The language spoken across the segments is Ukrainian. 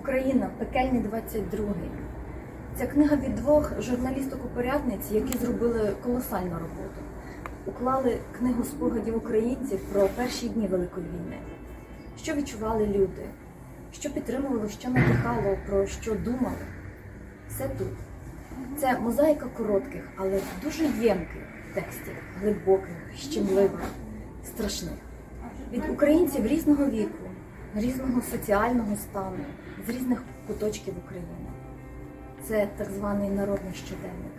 Україна, пекельний 22 Ця книга від двох журналісток-упорядниць, які зробили колосальну роботу. Уклали книгу спогадів українців про перші дні Великої війни. Що відчували люди, що підтримувало, що надихало, про що думали. Все тут. Це мозаїка коротких, але дуже ємких текстів, глибоких, щемливих, страшних. Від українців різного віку, різного соціального стану, з різних куточків України. Це так званий народний щоденник,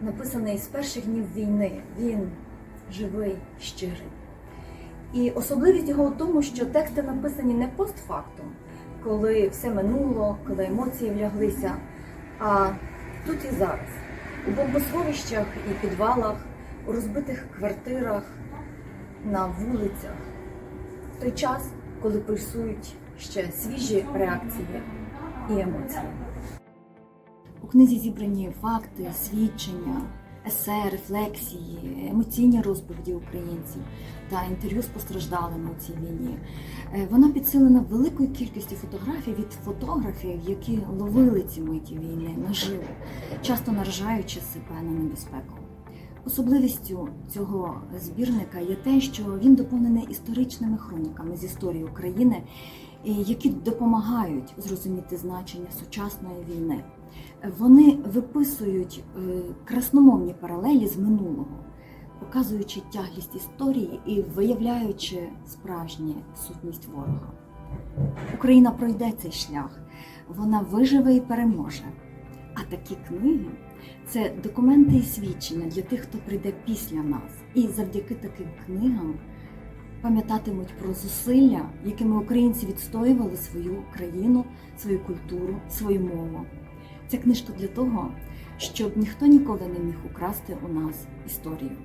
написаний з перших днів війни. Він живий, щирий. І особливість його у тому, що тексти написані не постфактум, коли все минуло, коли емоції вляглися, а тут і зараз, у бомбосховищах і підвалах, у розбитих квартирах, на вулицях, в той час, коли пульсують ще свіжі реакції і емоції. У книзі зібрані факти, свідчення, есе, рефлексії, емоційні розповіді українців та інтерв'ю з постраждалими у цій війні. Е, Вона підсилена великою кількістю фотографій від фотографів, які ловили ці миті війни наживо, часто наражаючи себе на небезпеку. Особливістю цього збірника є те, що він доповнений історичними хроніками з історії України, е, які допомагають зрозуміти значення сучасної війни. Вони виписують е, красномовні паралелі з минулого, показуючи тяглість історії і виявляючи справжню сутність ворога. Україна пройде цей шлях, вона виживе і переможе. Такі книги це документи і свідчення для тих, хто прийде після нас. І завдяки таким книгам пам'ятатимуть про зусилля, якими українці відстоювали свою країну, свою культуру, свою мову. Ця книжка для того, щоб ніхто ніколи не міг украсти у нас історію.